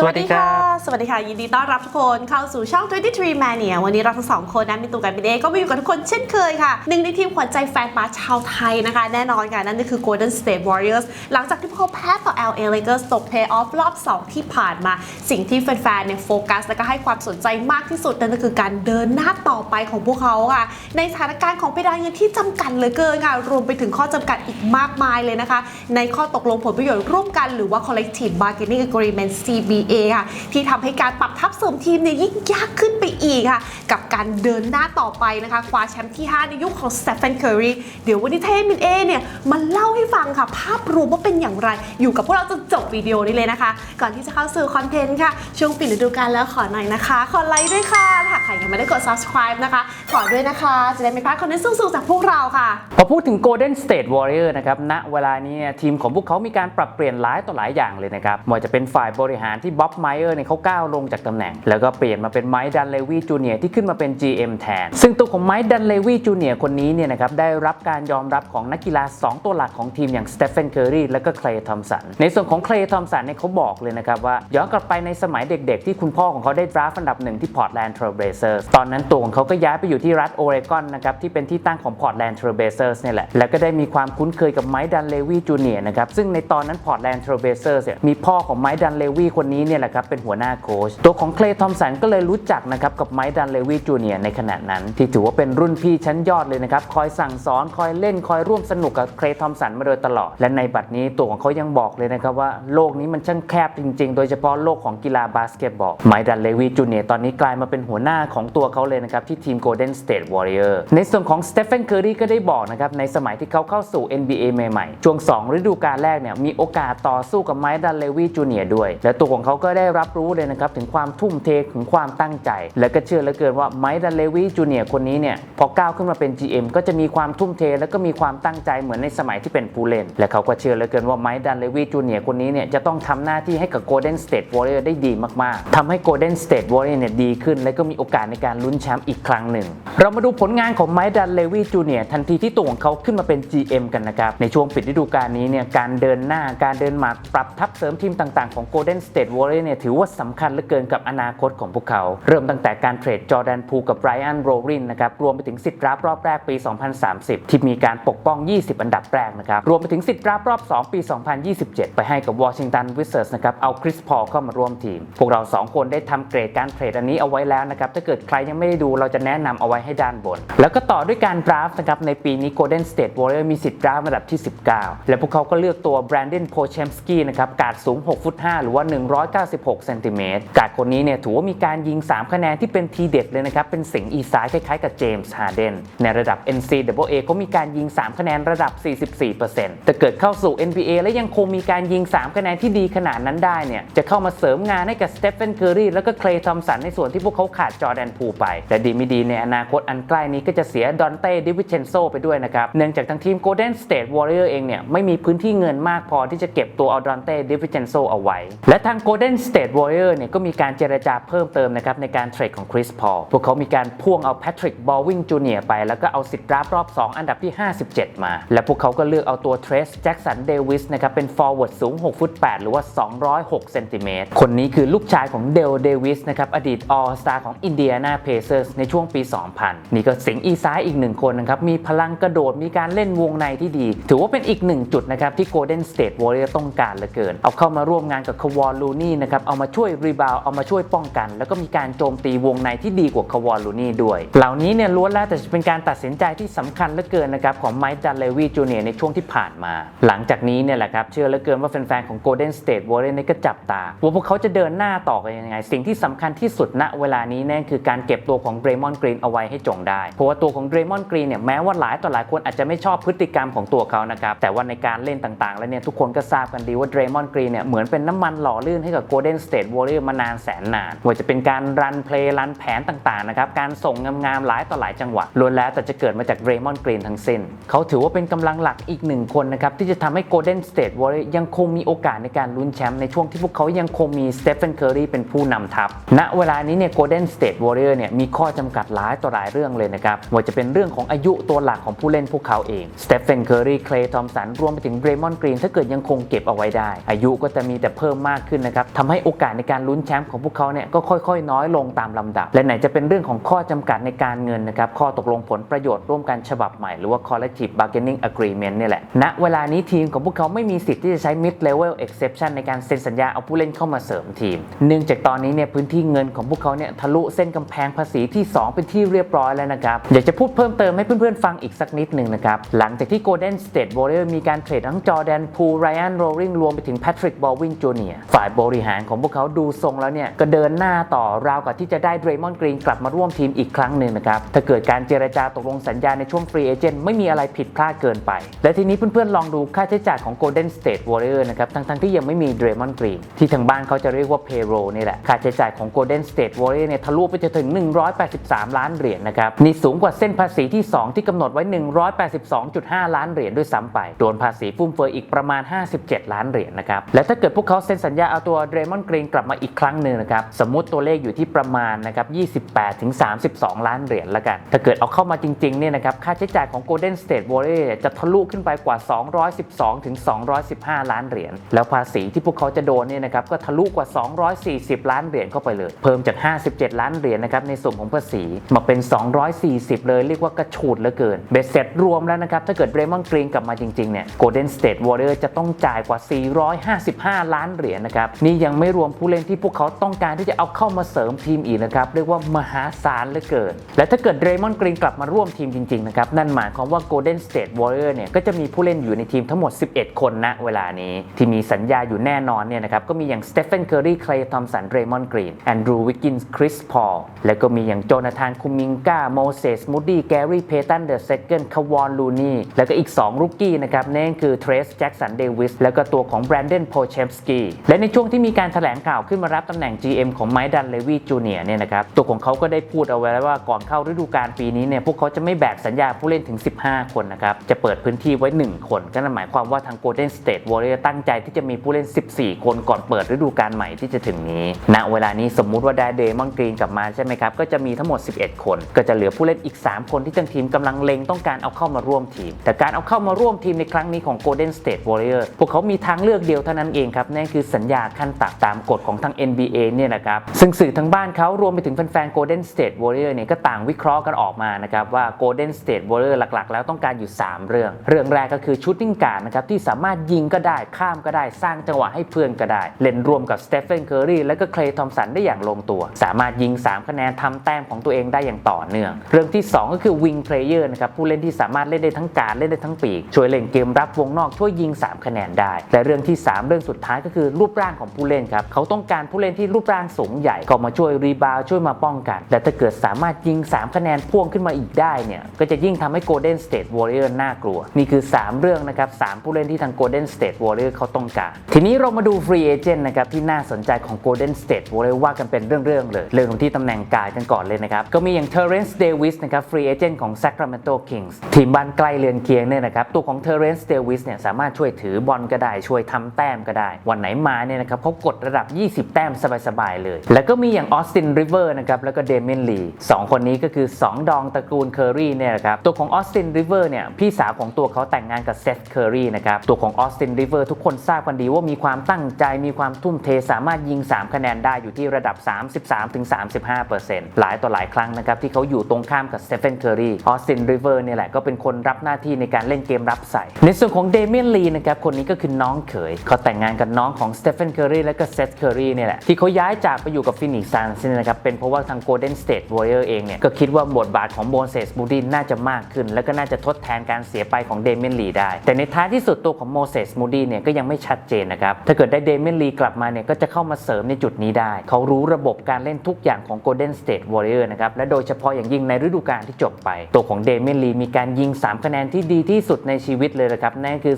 สวัสดีค่ะ สวัสดีค่ะ ยินดีต้อนรับทุกคนเข้าสู่ช่อง 23 Mania วันนี้เราทั้งสองคนนะมีตูกันเป็นเอก็มาอยู่กับทุกคนเช่นเคยค่ะ หนึ่งในทีมขวัญใจแฟนบาสชาวไทยนะคะ แน่นอนค่ะนั่นก็คือ Golden State Warriors หลังจากที่พวกเขาแพ้ต่อ LA Lakers ตก Playoff รอบ 2 ที่ผ่านมา สิ่งที่แฟนๆเนี่ยโฟกัส และก็ให้ความสนใจมากที่สุดนั่นก็คือการเดินหน้าต่อไปของพวกเขาค่ะ ในสถานการณ์ของเพดานเงินที่จำกัดเหลือเกินค่ะรวมไปถึงข้อจำกัดอีกมากมายเลยนะคะ ในข้อตกลงผลประโยชน์ร่วมกันหรือว่า collective bargaining agreement CBA ค่ะที่ทำให้การปรับทับเสริมทีมเนี่ยยิ่งยากขึ้นไปอีกค่ะ กับการเดินหน้าต่อไปนะคะคว้าแชมป์ที่ 5 ในยุคของสเตฟ n นเคอรีเดี๋ยววันนี้เทมินเอเนี่ยมาเล่าให้ฟังค่ะ ภาพรวมว่าเป็นอย่างไร อยู่กับพวกเราจนจบวิดีโอนี้เลยนะคะ ก่อนที่จะเข้าสู่คอนเทนต์ค่ะ ช่วงปิดฤดูกาลแล้วขอหน่อยนะคะ ขอไลค์ด้วยค่ะถ้าใครยังไม่ได้กด subscribe นะคะ ขอด้วยนะคะ จะได้ไม่พลาดคอนเทนต์สูงๆจากพวกเราค่ะ พอพูดถึง Golden State Warrior นะครับณเวลานี้ทีมของพวกเขามีการปรับเปลี่ยนหลายต่อหลายอย่างเลยนะครับไม่ว่าจะเป็นฝ่ายบริหารที่บ๊อบไมเออร์เนี่ยเขาก้าวลงจากตำแหน่ง แล้วก็เปลี่ยนมาเป็นไมค์ดันเลวีจูเนียที่ขึ้นมาเป็น GM แทน ซึ่งตัวของไมค์ดันเลวีจูเนียคนนี้เนี่ยนะครับได้รับการยอมรับของนักกีฬา 2 ตัวหลักของทีมอย่างสเตฟ n นเคอรีและก็เคลย์ทอมสันในส่วนของเคลย์ทอมสันเนี่ยเขาบอกเลยนะครับว่าย้อนกลับไปในสมัยเด็กๆ ที่คุณพ่อของเขาได้ดราฟอันดับหนึ่งที่พอร์ตแลนด์เทรลเบเซอร์ตอนนั้นตัวของเขาก็ย้ายไปอยู่ที่รัฐโอเรกอนนะครับที่เป็นที่ตั้งของพอร์ตแลนด์เทรลเบเซอร์เนี่ยแหละแล้วก็ได้มีความคุ้นเคยกับไมค์ดันเลวีจูเนียนะครับซึ่งในตอนนั้นพอร์ตแลนด์เทรลเบเซอร์เนี่ยมีพ่อของไมค์ดันเลวีคนนี้เนี่ยแหละครับเป็นหัวหน้าโค้ชตัวของเคลย์ทอมสันก็เลยรู้จักนะครับกับไมค์ดันเลวีจูเนียในขณะนั้น ที่ถือว่าเป็นรุ่นพี่ชั้นยอดเลยนะครับ คอยสั่งสอนคอยเล่นคอยร่วมสนุกกับเคลย์ทอมสันมาโดยตลอด และในบัดนี้ตัวของเขายังบอกเลยนะครับว่าโลกนี้มันช่างแคบจริง ๆ โดยเฉพาะโลกของกีฬาบาสเกตบอลไมค์ดันเลวีจูเนียตอนนี้กลายมาเป็นหัวหน้าของตัวเขาเลยนะครับที่ทีม Golden State Warrior ในส่วนของสเตฟ n นเคอรีก็ได้บอกนะครับในสมัยที่เขาเข้าสู่ NBA ใหม่ๆช่วง 2 ฤดูกาลแรกเนี่ยมีโอกาสต่อสู้กับไมค์ดันเลวีจูเนียด้วย และตัวของเขาก็ได้รับรู้เลยนะครับถึงความทุ่มเทถึงความตั้งใจ และก็เชื่อเหลือเกินว่าไมค์ดันเลวีจูเนียคนนี้เนี่ยพอก้าวขึ้นมาเป็น GM ก็จะมีความทุ่มเท และก็มีความตั้งใจเหมือนในสมัยที่เป็นผู้เล่น และเขาก็เชื่อเหลือเกินว่าไมค์ดันเลวีจูเนียคนนี้เนี่ยจะต้องทำหน้าที่ให้กับ Golden State Warrior ได้ดีมากๆทำให้ Golden State Warrior เนี่ยดีขึ้น และก็มีโอกาสในการลุ้นแชมป์อีกครั้งหนึ่ง เรามาดูผลงานของไมค์ดันเลวีจูเนียทันทีที่ตัวของเขาขึ้นมาเป็น GM กันนะครับในช่วงปิดฤดูกาลนี้เนี่ยการเดินหน้าการเดินหมากปรับทัพเสริมทีมต่างๆของ Golden State Warrior เนี่ยถือว่าสำคัญเหลือเกินกับอนาคตของพวกเขา เริ่มตั้งแต่การเทรดจอแดนพูกับไบรอันโรรินนะครับรวมไปถึงสิทธิ์รับรอบแรกปี 2030 ที่มีการปกป้อง 20 อันดับแรกนะครับรวมไปถึงสิทธิ์รับรอบ 2 ปี 2027 ไปให้กับวอชิงตันวิสเซอร์สนะครับเอาคริสพอลเข้ามาร่วมทีม พวกเรา 2 คนได้ทำเกรดการเทรดอันนี้เอาไว้แล้วนะครับถ้าเกิดใครยังไม่ได้ดูเราจะแนะนำเอาไว้ให้ด้านบน แล้วก็ต่อด้วยการดราฟนะครับในปีนี้ Golden State Warrior มีสิทธิ์ดราฟต์อันดับที่ 19 และพวกเขาก็เลือกตัวแบรนด o นโพเชมสกี้นะครับกาดสูง 6 ฟุต 5 หรือว่า196เซนติเมตรการ์ดคนนี้เนี่ยถือว่ามีการยิง 3 คะแนนที่เป็นทีเด็ดเลยนะครับ เป็นสิงอีสายคล้ายๆกับเจมส์ฮาร์เดนในระดับ NCAA ก็มีการยิง 3 คะแนนระดับ 44%แต่เกิดเข้าสู่ NBA และยังคงมีการยิง 3 คะแนนที่ดีขนาดนั้นได้เนี่ยจะเข้ามาเสริมงานให้กับสเตฟ n นเคอรีแล้วก็เคลย์ทอมสันในส่วนที่พวกเขาขาดจอร์แดนพูไป และดีไม่ดีในอนาคตอันใกล้นี้ก็จะเสียดอนเต้ดิวิเชนโซไปด้วยนะครับเนื่องจากทางทีม Golden State Warrior เองเนี่ยไม่มีพื้นที่เงินมากพอที่จะเก็บตัวเอาดอนเต้ดิวิเชนโซเอาไว้ และทาง Golden Golden State Warrior เนี่ยก็มีการเจรจาเพิ่มเติมนะครับในการเทรดของคริสพอลพวกเขามีการพ่วงเอาแพทริกบอลวิงจูเนียไป แล้วก็เอาสิทธิ์รับรอบ 2 อันดับที่ 57 มา และพวกเขาก็เลือกเอาตัวเทรสแจ็กสันเดวิสนะครับเป็นฟอร์เวิร์ดสูง 6 ฟุต 8 หรือว่า 206 เซนติเมตร คนนี้คือลูกชายของเดลเดวิสนะครับอดีตออสตาของอินเดียนาเพเซอร์สในช่วงปี 2000 นี่ก็สิงห์อีซ้ายอีกหนึ่งคนนะครับมีพลังกระโดดมีการเล่นวงในที่ดี ถือว่าเป็นอีกหนึ่งจุดนะครับที่ Golden State Warrior ต้องการเหลือเกิน เอาเข้ามาร่วมงานกับควอลลูนีนะครับเอามาช่วยรีบาวเอามาช่วยป้องกัน แล้วก็มีการโจมตีวงในที่ดีกว่าควอลลูนี่ด้วย เหล่านี้เนี่ยล้วนแล้วแต่จะเป็นการตัดสินใจที่สำคัญเหลือเกินนะครับของไมค์ดันเลวีจูเนียในช่วงที่ผ่านมา หลังจากนี้เนี่ยแหละครับเชื่อเหลือเกินว่าแฟนๆของ Golden State Warrior เนี่ยก็จับตาว่าพวกเขาจะเดินหน้าต่อกันยังไง สิ่งที่สำคัญที่สุดณเวลานี้นั่นคือการเก็บตัวของเดรมอนกรีนเอาไว้ให้จงได้เพราะว่าตัวของเดรมอนกรีนเนี่ยแม้ว่าหลายต่อหลายคนอาจจะไม่ชอบพฤติกรรมของตัวเขานะครับแต่ว่าในการเล่นต่างๆ แล้วเนี่ยทุกคนก็ทราบกันดีว่าเดรมอนกรีนเนี่ยเหมือนเป็นน้ำมันหล่อลื่นให้กับ Golden State Warrior มานานแสนนานว่าจะเป็นการรันเพลย์รันแผนต่างๆนะครับการส่งงามๆหลายต่อหลายจังหวะล้วนแล้วแต่จะเกิดมาจากเดรมอนกรีนทั้งสิ้น เขาถือว่าเป็นกำลังหลักอีกหนึ่งคนนะครับที่จะทำให้ Golden State Warrior ยังคงมีโอกาสในการลุ้นแชมป์ในช่วงที่พวกเขายังคงมีสเตฟ n นเคอรีเป็นผู้นำทัพณเวลานี้เนี่ย Golden State Warrior เนี่ยมีข้อจำกัดหลายต่อหลายเรื่องเลยนะครับว่าจะเป็นเรื่องของอายุตัวหลักของผู้เล่นพวกเขาเองสเตฟ n นเคอรีเคลย์ทอมสันรวมไปถึงเดรมอนกรีนถ้าเกิดยังคงเก็บเอาไว้ได้ อายุก็จะมีแต่เพิ่มมากขึ้นนะครับทำให้โอกาสในการลุ้นแชมป์ของพวกเขาเนี่ยก็ค่อยๆ น้อยลงตามลำดับ และไหนจะเป็นเรื่องของข้อจำกัดในการเงินนะครับข้อตกลงผลประโยชน์ร่วมกันฉบับใหม่หรือว่า collective bargaining agreement เนี่ยแหละณเวลานี้ทีมของพวกเขาไม่มีสิทธิ์ที่จะใช้ mid level exception ในการเซ็นสัญญาเอาผู้เล่นเข้ามาเสริมทีม เนื่องจากตอนนี้เนี่ยพื้นที่เงินของพวกเขาเนี่ยทะลุเส้นกำแพงภาษีที่ 2 เป็นที่เรียบร้อยแล้วนะครับอยากจะพูดเพิ่มเติมให้เพื่อนๆฟังอีกสักนิดหนึ่งนะครับหลังจากที่ Golden State Warriors มีการเทรดทั้งจอแดนพูไรอันโรลิงรวมไปถึงแพทริกบอลวินจูเนียฝ่ายบริหารของพวกเขาดูทรงแล้วเนี่ยก็เดินหน้าต่อราวกับที่จะได้เดรมอนกรีนกลับมาร่วมทีมอีกครั้งหนึ่งนะครับถ้าเกิดการเจรจาตกลงสัญญาในช่วงฟรีเอเจนต์ไม่มีอะไรผิดพลาดเกินไป และทีนี้เพื่อนๆลองดูค่าใช้จ่ายของ Golden State Warriors นะครับทั้งๆที่ยังไม่มีเดรมอนกรีนที่ทางบ้านเขาจะเรียกว่า payroll นี่แหละค่าใช้จ่ายของ Golden State Warriors เนี่ยทะลุไปจนถึง 183 ล้านเหรียญนะครับนี่สูงกว่าเส้นภาษีที่ 2 ที่กำหนดไว้ 182.5 ล้านเหรียญด้วยซ้ำไปโดนภาษีฟุ่มเฟือยอีกประมาณ 57 ล้านเหรียญนะครับและถ้าเกิดพวกเขาเซ็นสัญญาเอาตัวเรมอนกรีนกลับมาอีกครั้งหนึ่งนะครับ สมมติตัวเลขอยู่ที่ประมาณนะครับ 28ถึง32 ล้านเหรียญละกัน ถ้าเกิดเอาเข้ามาจริงๆเนี่ยนะครับ ค่าใช้จ่ายของ Golden State Warriors เนี่ยจะทะลุขึ้นไปกว่า 212ถึง215 ล้านเหรียญ แล้วภาษีที่พวกเขาจะโดนเนี่ยนะครับ ก็ทะลุกว่า 240 ล้านเหรียญเข้าไปเลย เพิ่มจาก 57 ล้านเหรียญนะครับ ในส่วนของภาษีมาเป็น 240 เลย เรียกว่ากระฉูดเหลือเกิน เบ็ดเสร็จรวมแล้วนะครับ ถ้าเกิดเรมอนกรีนกลับมาจริงๆเนี่ย Golden State Warrior จะต้องจ่ายกว่า 455 ล้านเหรียญนะครับ นี่ยังไม่รวมผู้เล่นที่พวกเขาต้องการที่จะเอาเข้ามาเสริมทีมอีกนะครับเรียกว่ามหาศาลเหลือเกิน และถ้าเกิดเรมอนกรีนกลับมาร่วมทีมจริงๆนะครับนั่นหมายความว่า Golden State Warrior เนี่ยก็จะมีผู้เล่นอยู่ในทีมทั้งหมด 11 คนณเวลานี้ ที่มีสัญญาอยู่แน่นอนเนี่ยนะครับก็มีอย่างสเตฟ a นเคอรี c คล y ทอมสันเรมอนกรีนแอนดรูวิกกินส์คริสพอลแล้วก็มีอย่างโจนาธานคุมิงกาโมเสสมูดดี้แกรี่เพตันเดอะเซคันคาวอนลูนีแล้วก็อีก 2 รุกกี้นะครับนั่นคือเทรสแจ็กสันเดวิสแล้วก็ตัวของแบรนเดนโพเชมสกี้และในช่วงที่มีการแถลงข่าวขึ้นมารับตำแหน่ง GM ของไมค์ดันเลวีจูเนียเนี่ยนะครับตัวของเขาก็ได้พูดเอาไว้แล้วว่าก่อนเข้าฤดูกาลปีนี้เนี่ยพวกเขาจะไม่แบกสัญญาผู้เล่นถึง 15 คนนะครับจะเปิดพื้นที่ไว้ 1 คน ก็นั่นหมายความว่าทาง Golden State Warriors ตั้งใจที่จะมีผู้เล่น 14 คนก่อนเปิดฤดูกาลใหม่ที่จะถึงนี้ณเวลานี้สมมุติว่าได้เดมอนกรีนกลับมาใช่ไหมครับก็จะมีทั้งหมด 11 คน ก็จะเหลือผู้เล่นอีก 3 คนที่ทางทีมกำลังเล็งต้องการเอาเข้ามาร่วมทีม แต่การเอาเข้ามาร่วมทีมในครั้งนี้ของ Golden State Warrior พวกเขามีทางเลือกเดียวเท่านั้นเองครับนั่นคือสัญญาขั้นต่ำตามกฎของทาง NBA เนี่ยนะครับซึ่งสื่อทางบ้านเขารวมไปถึงแฟนๆ Golden State Warriors เนี่ยก็ต่างวิเคราะห์กันออกมานะครับว่า Golden State Warriors หลักๆ แล้วต้องการอยู่ 3 เรื่อง เรื่องแรกก็คือชูตติ้งการนะครับที่สามารถยิงก็ได้ข้ามก็ได้สร้างจังหวะให้เพื่อนก็ได้ เล่นรวมกับสเตฟ a นเคอรีและก็เคลย์ทอมสันได้อย่างลงตัว สามารถยิง 3 คะแนนทำแต้มของตัวเองได้อย่างต่อเนื่อง เรื่องที่ 2 ก็คือวิงเพลเยอร์นะครับผู้เล่นที่สามารถเล่นได้ทั้งการเล่นได้ทั้งปีกช่วยเล่นเกมรับวงนอกช่วยยิง 3 คะแนนได้และเรื่องที่ 3 เรื่องสุดท้ายก็คือรูปร่างของผเล่นครับเขาต้องการผู้เล่นที่รูปร่างสูงใหญ่ก็มาช่วยรีบาวช่วยมาป้องกัน และถ้าเกิดสามารถยิง 3 คะแนนพ่วงขึ้นมาอีกได้เนี่ยก็จะยิ่งทำให้ Golden State Warrior น่ากลัว นี่คือ 3 เรื่องนะครับ3ผู้เล่นที่ทาง Golden State Warrior เขาต้องการ ทีนี้เรามาดู Free Agent นะครับที่น่าสนใจของ Golden State Warrior ว่ากันเป็นเรื่องๆเลย เรื่องที่ตำแหน่งกายกันก่อนเลยนะครับก็มีอย่าง Terrence Davis นะครับ Free Agent ของ Sacramento Kings ทีมบ้านใกล้เรือนเคียงเนี่ยนะครับตัวของ Terrence Davis เนี่ยสามารถช่วยถือบอลก็ได้ช่วยทำแต้มก็ได้ วันไหนมาเนี่ยนะครับเขากดระดับ 20 แต้มสบายๆเลย แล้วก็มีอย่าง Austin River นะครับแล้วก็ Damian Lee สองคนนี้ก็คือ 2 ดองตระกูลเคอร์รี่เนี่ยนะครับตัวของ Austin River เนี่ยพี่สาวของตัวเขาแต่งงานกับ Seth Curry นะครับตัวของ Austin River ทุกคนทราบกันดีว่ามีความตั้งใจมีความทุ่มเทสามารถยิง 3 คะแนนได้อยู่ที่ระดับ 33-35%หลายต่อหลายครั้งนะครับที่เขาอยู่ตรงข้ามกับ Stephen Curry Austin River เนี่ยแหละก็เป็นคนรับหน้าที่ในการเล่นเกมรับใส่ในส่วนของ Damian Lee นะครับคนนี้ก็คือน้องเขยเขาแต่งงานกับน้องของ Stephen Curry และก็ Seth Curry เนี่ยแหละที่เขาย้ายจากไปอยู่กับ Phoenix Suns นี่ยนะครับเป็นเพราะว่าทาง Golden State Warriors เองเนี่ยก็คิดว่าบทบาทของโมเสสบูดินน่าจะมากขึ้น และก็น่าจะทดแทนการเสียไปของเดเมนลีได้ แต่ในท้ายที่สุดตัวของโมเสสมูดีเนี่ยก็ยังไม่ชัดเจนนะครับถ้าเกิดได้เดเมนลีกลับมาเนี่ยก็จะเข้ามาเสริมในจุดนี้ได้ เขารู้ระบบการเล่นทุกอย่างของ Golden State Warrior นะครับและโดยเฉพาะอย่างยิ่งในฤดูกาลที่จบไป ตัวของเดเมนลีมีการยิง 3 คะแนนที่ดีที่สุดในชีวิตเลยนะครับนั่นคือ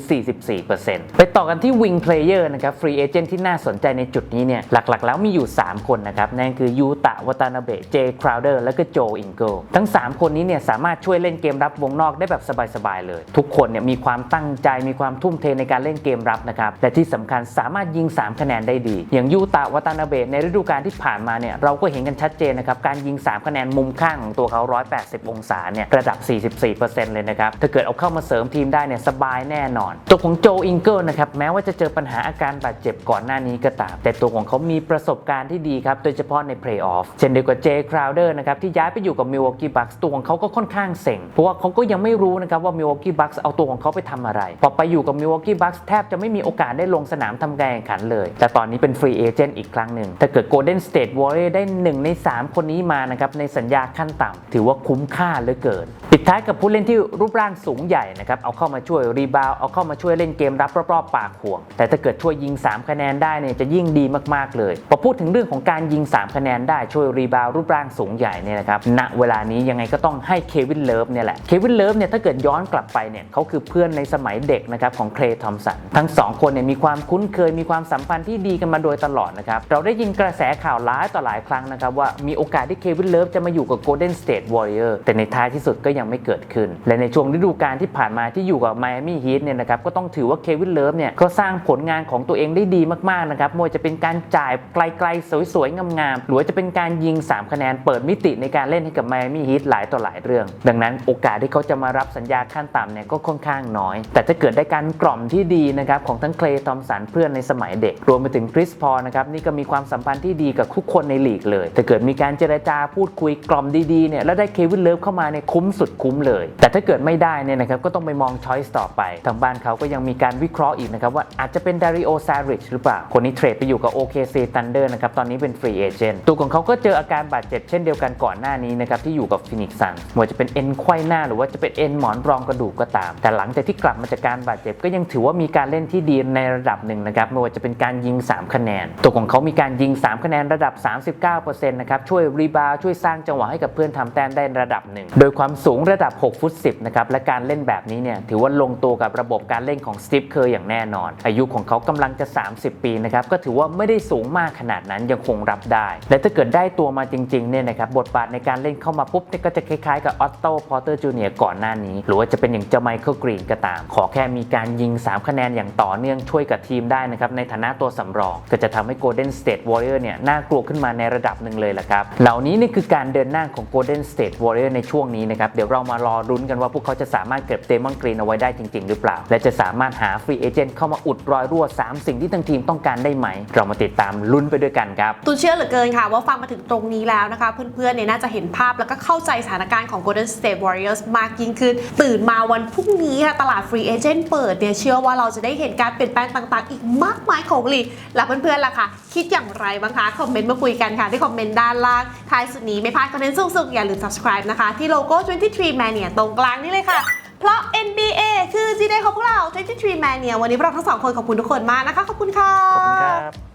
44%ไปต่อกันที่วิงเพลเยอร์นะครับฟรีเอเจนต์ที่น่าสนนใจในจุดนี้เนี่ยหลักๆ แล้วมีอยู่ 3 คนนะครับ นั่นคือยูตะวาตานาเบะเจคราวเดอร์และก็โจอิงเกิลทั้ง 3 คนนี้เนี่ยสามารถช่วยเล่นเกมรับวงนอกได้แบบสบายๆเลย ทุกคนเนี่ยมีความตั้งใจมีความทุ่มเทในการเล่นเกมรับนะครับและที่สำคัญสามารถยิง 3 คะแนนได้ดี อย่างยูตะวาตานาเบะในฤดูกาลที่ผ่านมาเนี่ยเราก็เห็นกันชัดเจนนะครับการยิง 3 คะแนนมุมข้างของตัวเขา 180 องศาเนี่ยระดับ 44%เลยนะครับถ้าเกิดเอาเข้ามาเสริมทีมได้เนี่ยสบายแน่นอน ตัวของโจอิงเกิลนะครับแม้ว่าจะเจอปัญหาอาการบาดเจ็บก่อนหน้านี้ก็ตาม แต่ตัวของเขามีประสบการณ์ที่ดีครับ โดยเฉพาะในเพลย์ออฟเช่นเดียวกับเจคราวเดอร์นะครับที่ย้ายไปอยู่กับมิลวอกกี้บัคส์ตัวของเขาก็ค่อนข้างเซ็งเพราะว่าเขาก็ยังไม่รู้นะครับว่ามิลวอกกี้บัคส์เอาตัวของเขาไปทำอะไร พอไปอยู่กับมิลวอกกี้บัคส์แทบจะไม่มีโอกาสได้ลงสนามทำการแข่งขันเลย แต่ตอนนี้เป็นฟรีเอเจนต์อีกครั้งหนึ่งถ้าเกิด Golden State Warrior ได้ 1 ใน 3 คนนี้มานะครับในสัญญาขั้นต่ำถือว่าคุ้มค่าเหลือเกิน ปิดท้ายกับผู้เล่นที่รูปร่างสูงใหญ่นะครับเอาเข้ามาช่วยรีบาวเอาเข้ามาช่วยเล่นเกมรับรอบๆปากห่วง แต่ถ้าเกิดช่วยยิง 3 คะแนนได้เนี่ยจะยิ่งดีมากๆเลย พอพูดถึงเรื่องของการยิง 3 คะแนนได้ช่วยรีบาวรูปร่างสูงใหญ่เนี่ยนะครับณเวลานี้ยังไงก็ต้องให้เควินเลิฟเนี่ยแหละเควินเลิฟเนี่ยถ้าเกิดย้อนกลับไปเนี่ยเขาคือเพื่อนในสมัยเด็กนะครับของเคลย์ทอมสันทั้งสองคนเนี่ยมีความคุ้นเคยมีความสัมพันธ์ที่ดีกันมาโดยตลอดนะครับเราได้ยินกระแสข่าวหลายต่อหลายครั้งนะครับว่ามีโอกาสที่เควินเลิฟจะมาอยู่กับ Golden State Warrior แต่ในท้ายที่สุดก็ยังไม่เกิดขึ้น และในช่วงฤดูกาลที่ผ่านมาที่อยู่กับ Miami Heat เนี่ยนะครับก็ต้องถือว่าเควินเลิฟเนี่ยก็สร้างผลงานของตัวเองได้ดีมากๆนะครับไม่ว่าจะเป็นการจ่ายไกลๆ สวยๆ งามๆ หรือว่าจะเป็นการยิง 3 คะแนน เปิดมิติในการเล่นให้กับ Miami Heat หลายต่อหลายเรื่อง ดังนั้นโอกาสที่เขาจะมารับสัญญาขั้นต่ำเนี่ยก็ค่อนข้างน้อย แต่ถ้าเกิดได้การกล่อมที่ดีนะครับของทั้งเคลย์ทอมสันเพื่อนในสมัยเด็ก รวมไปถึงคริสพอนะครับนี่ก็มีความสัมพันธ์ที่ดีกับทุกคนในลีกเลยถ้าเกิดมีการเจรจาพูดคุยกล่อมดีๆเนี่ยแล้วได้เควินเลิฟเข้ามาเนี่ยคุ้มสุดคุ้มเลย แต่ถ้าเกิดไม่ได้เนี่ยนะครับก็ต้องไปมองช้อยส์ต่อไป ทางบ้านเขาก็ยังมีการวิเคราะห์อีกนะครับว่าอาจจะเป็นดาริโอซาริชหรือเปล่าคนนี้เทรดไปอยู่กับ OKC Thunder นะครับ ตอนนี้เป็นฟรีเอเจนต์ตัวของเขาก็เจออาการบาดเจ็บเช่นเดียวกันก่อนหน้านี้นะครับ ที่อยู่กับฟินิกซ์ซันไม่ว่าจะเป็นเอ็นไขว้หน้าหรือว่าจะเป็นเอ็นหมอนรองกระดูกก็ตาม แต่หลังจากที่กลับมาจากการบาดเจ็บก็ยังถือว่ามีการเล่นที่ดีในระดับหนึ่งนะครับไม่ว่าจะเป็นการยิง 3 คะแนน ตัวของเขามีการยิง 3 คะแนนระดับ 39%นะครับช่วยรีบาวช่วยสร้างจังหวะให้กับเพื่อนทำแต้มได้ระดับหนึ่งโดยความสูงระดับ 6 ฟุต 10 นะครับและการเล่นแบบนี้เนี่ยถือว่าลงตัวกับระบบการเล่นของสตีฟเคอร์อย่างแน่นอน อายุของเขากำลังจะ 30 ปีนะครับก็ถือว่าไม่ได้สูงมากขนาดนั้นยังคงรับได้ และถ้าเกิดได้ตัวมาจริงๆเนี่ยนะครับบทบาทในการเล่นเข้ามาปุ๊บเนี่ยก็จะคล้ายๆกับออตโต้พอเตอร์จูเนียก่อนหน้านี้ หรือว่าจะเป็นอย่างเจ้าไมเคิลกรีนก็ตาม ขอแค่มีการยิง 3 คะแนนอย่างต่อเนื่องช่วยกับทีมได้นะครับในฐานะตัวสำรอง ก็จะทำให้ Golden State Warrior เนี่ยน่ากลัวขึ้นมาในระดับหนึ่งเลยแหละครับเหล่านี้นี่คือการเดินหน้าของ Golden State Warrior ในช่วงนี้นะครับเดี๋ยวเรามารอรุ้นกันว่าพวกเขาจะสามารถเก็บเดมอนกรีนเอาไว้ได้จริง ๆ หรือเปล่า และจะสามารถหาฟรีเอเจนต์เข้ามาอุดรอยรั่ว3 สิ่งที่ทั้งทีมต้องการได้ไหม เรามาติดตามลุ้นไปด้วยกันครับตูนเชื่อเหลือเกินค่ะ ว่าฟังมาถึงตรงนี้แล้วนะคะ เพื่อนๆเนี่ยน่าจะเห็นภาพแล้วก็เข้าใจสถานการณ์ของ Golden State Warriors มากยิ่งขึ้น ตื่นมาวันพรุ่งนี้ค่ะตลาดฟรีเอเจนต์เปิดเนี่ยเชื่อว่าเราจะได้เห็นการเปลี่ยนแปลงต่างๆ อีกมากมายของลีกและเพื่อนๆล่ะค่ะ คิดอย่างไรบ้างคะคอมเมนต์มาคุยกันค่ะที่คอมเมนต์ด้านล่างท้ายสุดนี้ไม่พลาดคอนเทนต์สุกๆอย่าลืม subscribe นะคะที่โลโก้ 23 Mania ตรงกลางนี่เลยค่ะ เพราะ NBA คือจีเดย์ของพวกเรา23 Mania วันนี้พวกเราทั้งสองคนขอบคุณทุกคนมากนะคะ ขอบคุณค่ะ ขอบคุณครับ